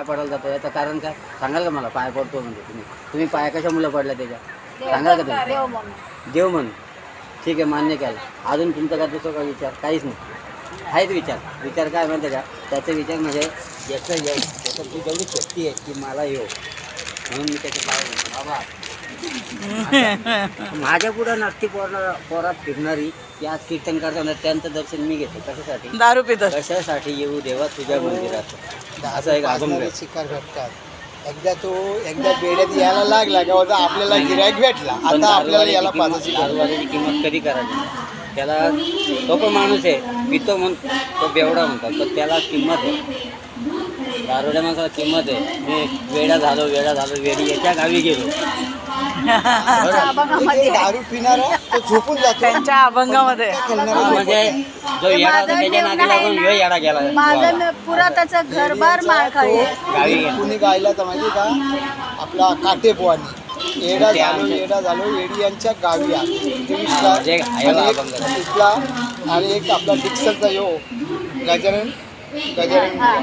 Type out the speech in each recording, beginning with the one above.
पाया पडायला जातो. याचं कारण काय? सांगाल का मला? पाय पडतो म्हणजे तुम्ही. तुम्ही पाया कशा मुलं पडल्या त्याच्या? सांगाल का तुम्ही? देव म्हणून. देव म्हणून. ठीक आहे मान्य केलं. अजून तुमचा काय दुसरा काय विचार? काहीच नाही. आहेत विचार. विचार काय म्हणते का? त्याचे विचार म्हणजे याचं ये याच्यात ती जेवढी शक्ती आहे की मला येऊ. म्हणून मी त्याचे पाय बाबा माझ्या पुढं नक्की पोरा पोरात फिरणारी या कीर्तन करताना त्यांचं दर्शन मी घेतो. कशासाठी? दारू पितात कशासाठी? येऊ देवा तुझ्या मंदिरात. असं एक अभंग आहे. शिकार भेटतात. एकदा तो एकदा बेड्यात यायला लागला का होता आपल्याला गिरायक भेटला पण आता आपल्याला दारूवाल्याची याला किंमत-. दारूवाल्याची किंमत कधी करायची त्याला तो पण माणूस आहे. पितो म्हण तो बेवडा म्हणतात पण त्याला किंमत आहे. दारुड्या माणसाला किंमत आहे. मी वेडा झालो वेडा झालो वेडी याच्या गावी गेलो. एक दारू पिणारा तो झोपून जातो. त्यांच्या अभंगामध्ये. म्हणजे जो येडा होता त्याच्या नादी लागून ह्यो येडा गेला. माझं मी पुरा त्याचं घरबार मार खाल्ले गावी गेला कुणी गायला तर माहिती का? आपला काटे पोवानी येडा झालो येडा झालो येडी यांच्या गावी आहे. म्हणजे आणि एक अभंग आहे. इथला आणि एक आपला डिक्सलचा यो. गजानन गजानन बुवा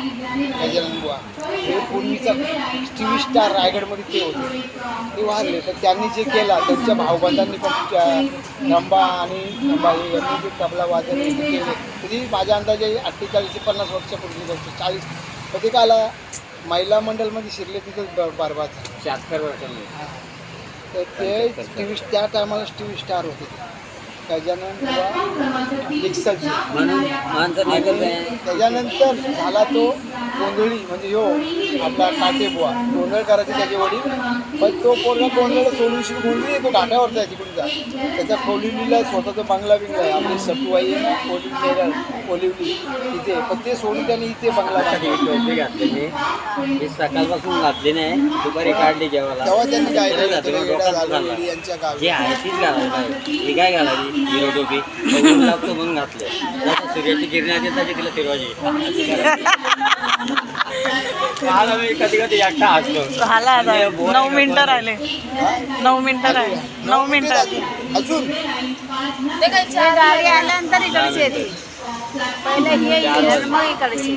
गजानन बुवा हे पूर्वीचा टी व्ही स्टार रायगडमध्ये ते होते. ते वारले तर त्यांनी जे केला त्यांच्या भावबंधांनी पण रंबा आणि रंबा हे यांनी जे तबला हे केले. तरी माझ्या अंदाजे अठ्ठेचाळीस ते पन्नास वर्षापूर्वी गोष्ट चाळीस. तर ते काला महिला मंडळमध्ये शिरले तिथं बरबाद झाले. शहात्तर वर्षांनी. तर ते टी व्ही त्या टायमाला टी व्ही स्टार होते. गजानन माणसं नाही करत आहे. त्याच्यानंतर झाला तो गोंधळी म्हणजे यो आपला काटे बुवा. गोंधळ करायचे त्याचे वडील पण तो पोरगा गोंधळ सोडून गोंधळी येतो घाटावरचा आहे तिकडून जा. त्याच्या कोलिवलीला स्वतःचा बंगला बिंगला आहे. आपली सटुवाई आहे ना कोलिव नेरळ कोलिवली तिथे पण ते सोडून त्याने इथे बंगला टोपी घातलेली ही सकाळपासून घातली नाही दुपारी काढली जेवायला. तेव्हा त्यांनी. येडी यांच्या जे गावी आहे तीच घालायला पाहिजे. ही काय घालायची? हिरो टोपी. म्हणून घातले सूर्याची किरण येते तशी तिला फिरवायची. काल आम्ही कधी कधी एकटा झाला आता. नऊ मिनिटं राहिले. नऊ मिनिटं राहिले. नऊ मिनिटं अजून? ते काही गाडी आल्यानंतर इकडची येते. पहिले हे येईल मग इकडची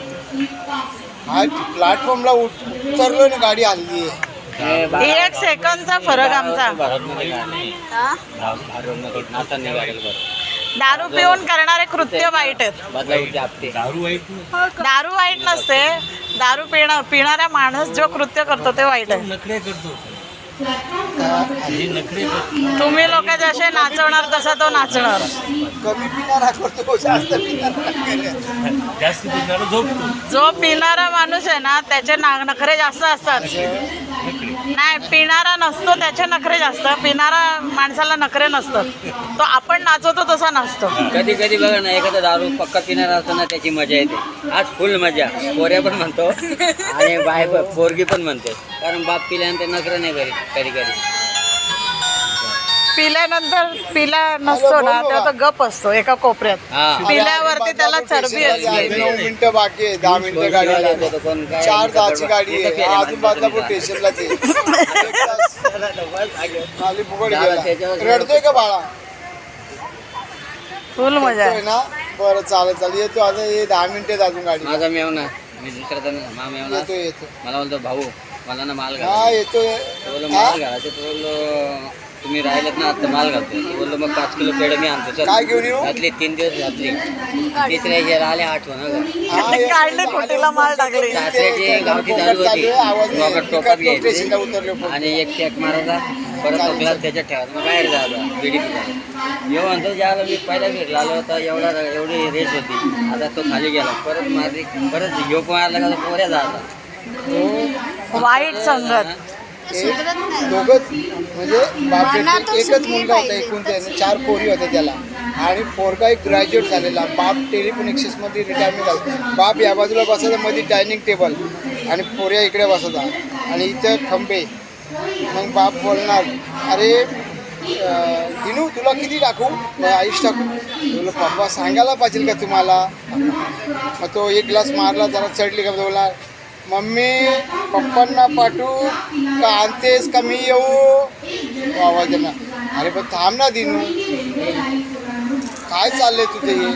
हा प्लॅटफॉर्मला उतरलो ना गाडी आणली एक सेकंदचा फरक आमचा. हा? बरं. दारू पिऊन करणारे कृत्य वाईट आहेत. आपते दारू वाईट नसते. दारू पिणं पिणारा माणूस जो कृत्य करतो ते वाईट आहे. तुम्ही लोक जसे नाचवणार तसा तो नाचणार. कमी पिणारा करतो जास्त पिणारा करतो. जो पिणारा माणूस आहे ना त्याचे ना नखरे जास्त असतात. नाही पिणारा नसतो त्याचे नखरे जास्त. पिणारा माणसाला नखरे नसतात. तो आपण नाचवतो तसा नसतो कधी कधी बघा ना एखादा दारू पक्का पिणारा असताना त्याची मजा येते. आज फुल मजा. पोऱ्या पण म्हणतो. आणि बाय पोरगी पण म्हणते. कारण बाप पिल्यानंतर नखरं नाही करीत कधी कधी. पिल्यानंतर पिला नसतो ना तेव्हा तो गप असतो एका कोपऱ्यात. पिल्यावरती त्याला चरबी असते. नऊ मिनिटं बाकी आहे दहा मिनिटं गाडी चार दहाची गाडी आहे. अजून बदलापूर. स्टेशनला ते खाली फुकट गेला. रडतोय का बाळा? फुल मजा रडतोय आहे ना? बरं चालेल चालेल. येतो आता हे दहा मिनिटं आहेत अजून गाडी माझा मेवना मी दुसऱ्याचा मा मेवना येतो येतो मला बोलतो भाऊ मला ना माल हा घाला येतोय. तो बोललो? माल घालायचं. तो बोललो तुम्ही राहिलेत ना आता माल घालतो तो बोललो मग पाच किलो पेढे मी आणतो चल. काय घेऊन येऊ? घातली तीन दिवस घातली. तिसऱ्या याला आले आठवण हं. का. हा, येतो. काढले कुटीला माल टाकले? सासऱ्याची गावठी दारू होती. आवाज नाही. टोकात टोकात स्टेशनला उतरलो. आणि एक टॅक मारायचा. परत तो ग्लास त्याच्यात ठेवायचा. मग बाहेर जायचा. बिडी पिला येऊ म्हणतो ज्याला मी पहिला भेटला आलो होता. एवढा एवढी रेस होती. आता तो खाली गेला. परत मारली. परत ह्यो मारला का तो पोऱ्या जायचा. वाईट संगत. दोघंच म्हणजे मनातून एकच मुलगा होता. एकूण त्याने चार पोरी होत्या त्याला. आणि पोरगा एक ग्रॅज्युएट झालेला. बाप टेलिफोनिक्सिसमध्ये रिटायरमेंट झाला. बाप या बाजूला बसायचा मध्ये डायनिंग टेबल आणि पोऱ्या इकडे बसायचा आणि इथं खंबे. मग बाप बोलणार अरे दिनू तुला किती टाकू आईश टाकू बोललो पप्पा सांगायला पाहिजे का तुम्हाला? मग तो एक ग्लास मारला जरा चढली का बोला मम्मी पप्पांना पाठवू? का आणतेस का मी येऊ? आवाज अरे पण थांब ना दिनू. काय चाललंय तुझे हे?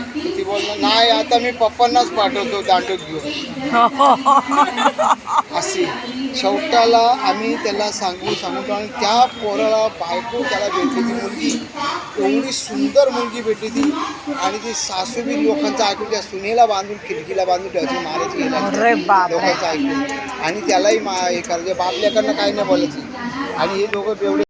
ती बोलणार नाही आता मी पप्पांनाच पाठवतो दांडूक घेऊन. असे शेवटाला आम्ही त्याला सांगून सांगून आणि त्या पोराला बायको त्याला भेटली ती मुलगी. एवढी सुंदर मुलगी भेटली ती. आणि ती सासू बी लोकांचं ऐकून त्या सुनेला बांधून खिडकीला बांधून ठेवायची मारायची गेला लोकांचं ऐकून. आणि त्यालाही मा हे करायचे. बाप लेकांना काही नाही बोलायचं आणि हे लोक एवढे